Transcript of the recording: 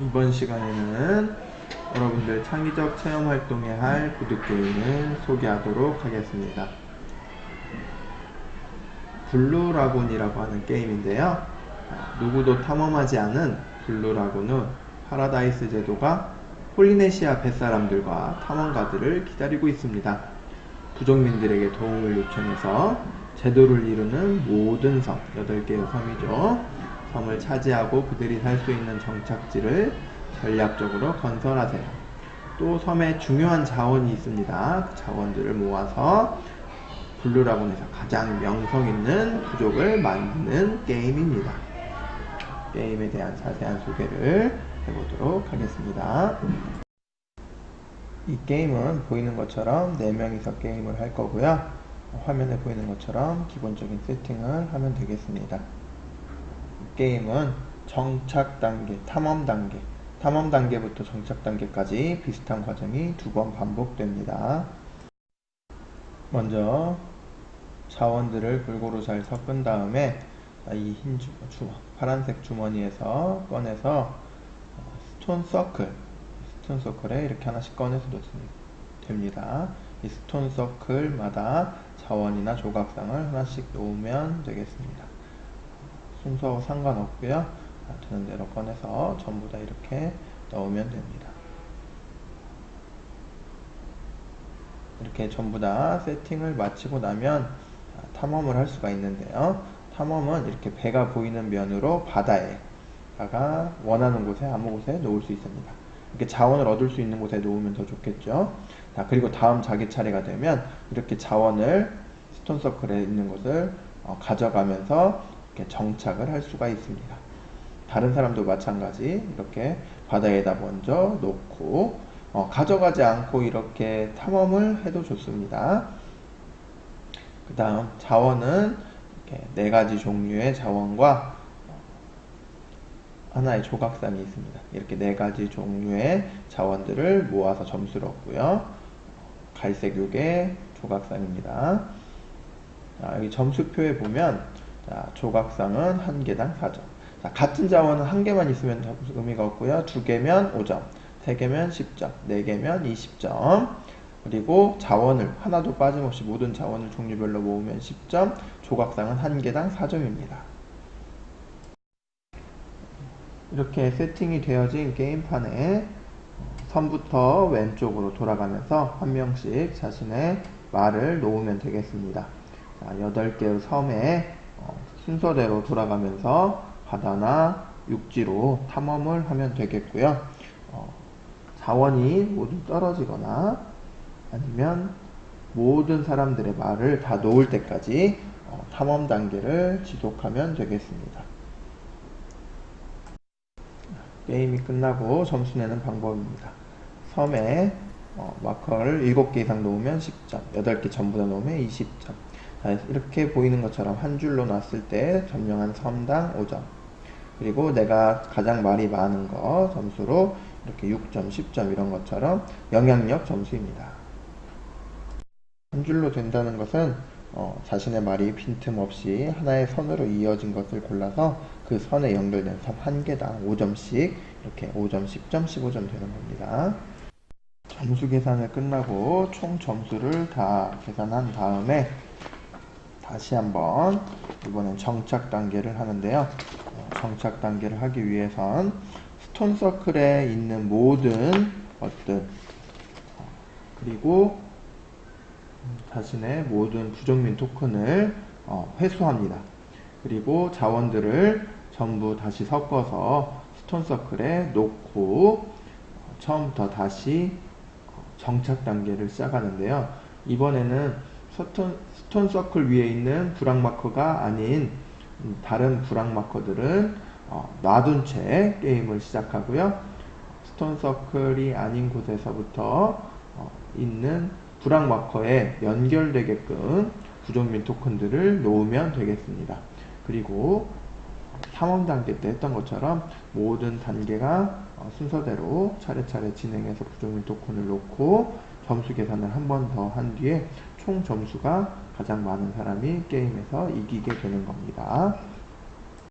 이번 시간에는 여러분들 창의적 체험 활동에 할 보드게임을 소개하도록 하겠습니다. 블루라곤이라고 하는 게임인데요. 아, 누구도 탐험하지 않은 블루라곤은 파라다이스 제도가 폴리네시아 뱃사람들과 탐험가들을 기다리고 있습니다. 부족민들에게 도움을 요청해서 제도를 이루는 모든 섬, 8개의 섬이죠. 섬을 차지하고 그들이 살 수 있는 정착지를 전략적으로 건설하세요. 또 섬에 중요한 자원이 있습니다. 그 자원들을 모아서 블루라곤에서 가장 명성 있는 부족을 만드는 게임입니다. 게임에 대한 자세한 소개를 해보도록 하겠습니다. 이 게임은 보이는 것처럼 4명이서 게임을 할 거고요. 화면에 보이는 것처럼 기본적인 세팅을 하면 되겠습니다. 이 게임은 정착 단계, 탐험 단계, 탐험 단계부터 정착 단계까지 비슷한 과정이 두 번 반복됩니다. 먼저 자원들을 골고루 잘 섞은 다음에 이 흰 주머니, 파란색 주머니에서 꺼내서 스톤 서클, 스톤 서클에 이렇게 하나씩 꺼내서 놓습니다. 됩니다. 이 스톤 서클마다 자원이나 조각상을 하나씩 놓으면 되겠습니다. 순서와 상관없고요. 되는 대로 꺼내서 전부 다 이렇게 넣으면 됩니다. 이렇게 전부 다 세팅을 마치고 나면 탐험을 할 수가 있는데요. 탐험은 이렇게 배가 보이는 면으로 바다에다가 원하는 곳에 아무 곳에 놓을 수 있습니다. 이렇게 자원을 얻을 수 있는 곳에 놓으면 더 좋겠죠. 자, 그리고 다음 자기 차례가 되면 이렇게 자원을 스톤 서클에 있는 곳을 어, 가져가면서 이렇게 정착을 할 수가 있습니다. 다른 사람도 마찬가지 이렇게 바다에다 먼저 놓고 어, 가져가지 않고 이렇게 탐험을 해도 좋습니다. 그 다음 자원은 이렇게 네 가지 종류의 자원과 하나의 조각상이 있습니다. 이렇게 네 가지 종류의 자원들을 모아서 점수를 얻고요. 갈색 요게 조각상입니다. 자, 여기 점수표에 보면 자, 조각상은 한 개당 4점. 자, 같은 자원은 한 개만 있으면 의미가 없고요. 두 개면 5점, 세 개면 10점, 네 개면 20점. 그리고 자원을 하나도 빠짐없이 모든 자원을 종류별로 모으면 10점, 조각상은 한 개당 4점입니다. 이렇게 세팅이 되어진 게임판에 선부터 왼쪽으로 돌아가면서 한 명씩 자신의 말을 놓으면 되겠습니다. 자, 8개의 섬에 어, 순서대로 돌아가면서 바다나 육지로 탐험을 하면 되겠고요. 어, 자원이 모두 떨어지거나 아니면 모든 사람들의 말을 다 놓을 때까지 어, 탐험 단계를 지속하면 되겠습니다. 게임이 끝나고 점수 내는 방법입니다. 섬에 어, 마커를 7개 이상 놓으면 10점, 8개 전부 다 놓으면 20점. 자, 이렇게 보이는 것처럼 한 줄로 놨을 때 점령한 섬당 5점. 그리고 내가 가장 말이 많은 거 점수로 이렇게 6점, 10점 이런 것처럼 영향력 점수입니다. 한 줄로 된다는 것은 어, 자신의 말이 빈틈없이 하나의 선으로 이어진 것을 골라서 그 선에 연결된 섬 한 개당 5점씩 이렇게 5점, 10점, 15점 되는 겁니다. 점수 계산을 끝나고 총 점수를 다 계산한 다음에 다시 한번 이번엔 정착 단계를 하는데요. 어, 정착 단계를 하기 위해선 스톤 서클에 있는 모든 것들 어, 그리고 자신의 모든 부정민 토큰을 어, 회수합니다. 그리고 자원들을 전부 다시 섞어서 스톤 서클에 놓고 처음부터 다시 정착 단계를 시작하는데요. 이번에는 스톤, 스톤 서클 위에 있는 브락 마커가 아닌 다른 브락 마커들은 어, 놔둔 채 게임을 시작하고요. 스톤 서클이 아닌 곳에서부터 어, 있는 브락 마커에 연결되게끔 부정민 토큰들을 놓으면 되겠습니다. 그리고 탐험 단계 때 했던 것처럼 모든 단계가 어, 순서대로 차례차례 진행해서 부정민 토큰을 놓고 점수 계산을 한 번 더 한 뒤에 총 점수가 가장 많은 사람이 게임에서 이기게 되는 겁니다.